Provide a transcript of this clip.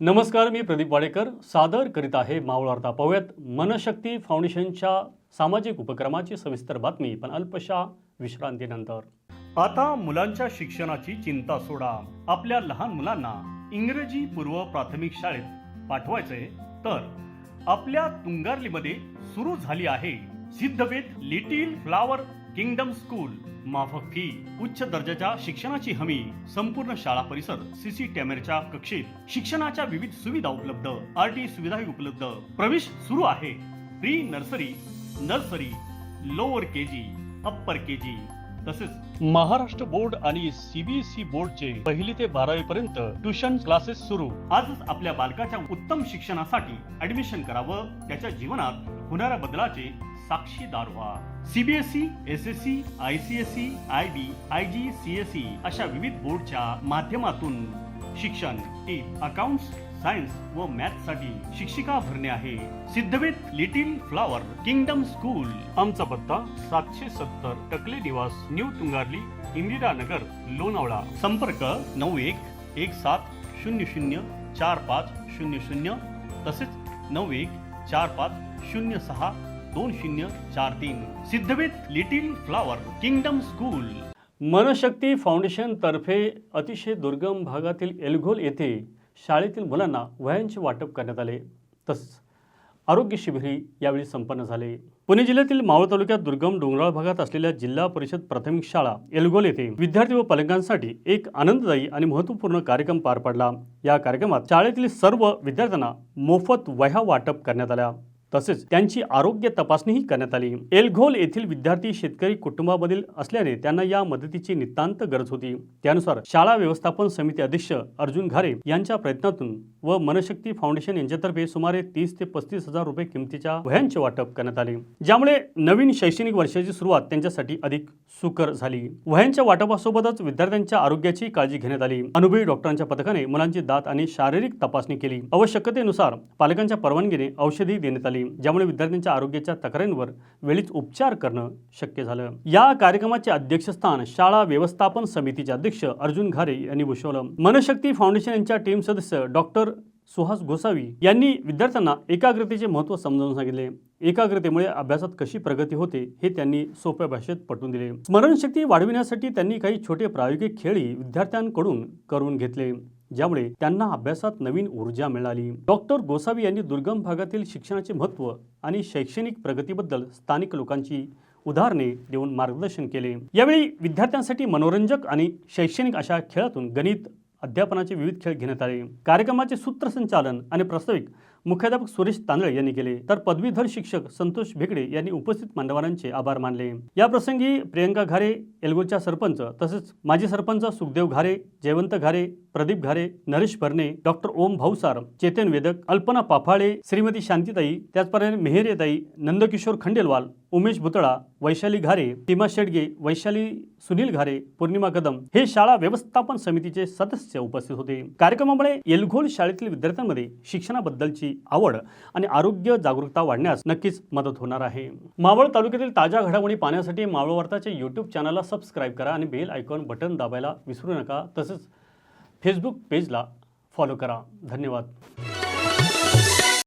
नमस्कार मी प्रदीप वाडेकर. सादर करीत आहे मावळार्था पाहूयात. मनशक्ती फाउंडेशनच्या सामाजिक उपक्रमाची सविस्तर बातमी पण अल्पशा विश्रांतीनंतर. आता मुलांच्या शिक्षणाची चिंता सोडा. आपल्या लहान मुलांना इंग्रजी पूर्व प्राथमिक शाळेत पाठवायचे तर आपल्या तुंगारलीमध्ये सुरू झाली आहे Siddhaved little flower kingdom school. माफक फी उच्च दर्जाच्या शिक्षणाची हमी संपूर्ण शाळा परिसर सीसी कॅमेऱ्याच्या कक्षेत शिक्षणाच्या विविध सुविधा उपलब्ध आर टी सुविधाही उपलब्ध. प्रवेश सुरू आहे. Pre nursery nursery lower K G upper K G तसेच महाराष्ट्र बोर्ड आणि सीबीएसई बोर्डचे पहिली ते बारावी पर्यंत ट्युशन क्लासेस सुरू. आजच आपल्या बालकाच्या उत्तम शिक्षणासाठी ऍडमिशन करावं त्याच्या जीवनात होणाऱ्या बदलाचे साक्षीदार व्हा CBSE S S C I C S C I B I G C S C अशा विविध बोर्डच्या माध्यमातून शिक्षण टीप अकाउंट्स सायन्स व मॅथसाठी शिक्षिका भरणे आहे. Siddhaved little flower kingdom school आमचा पत्ता सातशे सत्तर टकले निवास न्यू तुंगारली इंदिरा नगर लोणावळा. संपर्क नऊ एक एक सात शून्य शून्य चार पाच शून्य शून्य तसेच नऊ एक चार पाच शून्य सहा दोन शून्य चार तीन. Siddhaved little flower kingdom school. Manashakti foundation तर्फे अतिशय दुर्गम भागातील एलघोल येथे शाळेतील मुलांना वह्यांचे वाटप करण्यात आले. तसंच आरोग्य शिबिरही यावेळी संपन्न झाले. पुणे जिल्ह्यातील मावळ तालुक्यात दुर्गम डोंगराळ भागात असलेल्या जिल्हा परिषद प्राथमिक शाळा एलगोल येथे विद्यार्थी व पालकांसाठी एक आनंददायी आणि महत्त्वपूर्ण कार्यक्रम पार पडला. या कार्यक्रमात शाळेतील सर्व विद्यार्थ्यांना मोफत वह्या वाटप करण्यात आल्या. तसेच त्यांची आरोग्य तपासणीही करण्यात आली. एलघोल येथील विद्यार्थी शेतकरी कुटुंबामधील असल्याने त्यांना या मदतीची नितांत गरज होती. त्यानुसार शाळा व्यवस्थापन समिती अध्यक्ष अर्जुन घारे यांच्या प्रयत्नातून व मनशक्ती फाउंडेशन यांच्यातर्फे सुमारे तीस ते पस्तीस हजार रुपये किमतीच्या वह्यांचे वाटप करण्यात आले. ज्यामुळे नवीन शैक्षणिक वर्षाची सुरुवात त्यांच्यासाठी अधिक सुकर झाली. वह्यांच्या वाटपासोबतच विद्यार्थ्यांच्या आरोग्याची काळजी घेण्यात आली. अनुभवी डॉक्टरांच्या पथकाने मुलांची दात आणि शारीरिक तपासणी केली. आवश्यकतेनुसार पालकांच्या परवानगीने औषधी देण्यात आली ज्यामुळे विद्यार्थ्यांच्या आरोग्याच्या तक्रारींवर वेळीच उपचार करणं शक्य झालं. या कार्यक्रमाचे अध्यक्षस्थान शाळा व्यवस्थापन समितीचे अध्यक्ष अर्जुन घारे यांनी भूषवलं. मनशक्ती फाउंडेशन यांच्या टीम सदस्य डॉक्टर सुहास गोसावी यांनी विद्यार्थ्यांना एकाग्रतेचे महत्त्व समजावून सांगितले. एकाग्रतेमुळे अभ्यासात कशी प्रगती होते हे त्यांनी सोप्या भाषेत पटवून दिले. स्मरणशक्ती वाढविण्यासाठी त्यांनी काही छोटे प्रायोगिक खेळही विद्यार्थ्यांकडून करून घेतले ज्यामुळे त्यांना अभ्यासात नवीन ऊर्जा मिळाली. डॉक्टर गोसावी यांनी दुर्गम भागातील शिक्षणाचे महत्त्व आणि शैक्षणिक प्रगतीबद्दल स्थानिक लोकांची उदाहरणे देऊन मार्गदर्शन केले. यावेळी विद्यार्थ्यांसाठी मनोरंजक आणि शैक्षणिक अशा खेळातून गणित अध्यापनाचे विविध खेळ घेण्यात आले. कार्यक्रमाचे सूत्रसंचालन आणि प्रास्ताविक मुख्याध्यापक सुरेश तांदळे यांनी केले. तर पदवीधर शिक्षक संतोष भेगडे यांनी उपस्थित मान्यवरांचे आभार मानले. या प्रसंगी प्रियंका घारे एलगोच्या सरपंच तसेच माजी सरपंच सुखदेव घारे जयवंत घारे प्रदीप घारे नरेश भरणे डॉक्टर ओम भाऊसार चेतन वेदक अल्पना पाफाळे श्रीमती शांतीताई त्याचप्रमाणे मेहरेताई नंदकिशोर खंडेलवाल उमेश भुतळा वैशाली घारे सीमा शेडगे वैशाली सुनील घारे पौर्णिमा कदम हे शाळा व्यवस्थापन समितीचे सदस्य उपस्थित होते. कार्यक्रमामुळे एलघोल शाळेतील विद्यार्थ्यांमध्ये शिक्षणाबद्दलची आवड आणि आरोग्य जागरूकता वाढण्यास नक्कीच मदत होणार आहे. मावळ तालुक्यातील ताज्या घडामोडी पाहण्यासाठी मावळ वार्ताच्या यूट्यूब चॅनलला सबस्क्राईब करा आणि बेल आयकॉन बटन दाबायला विसरू नका. तसेच फेसबुक पेजला फॉलो करा. धन्यवाद.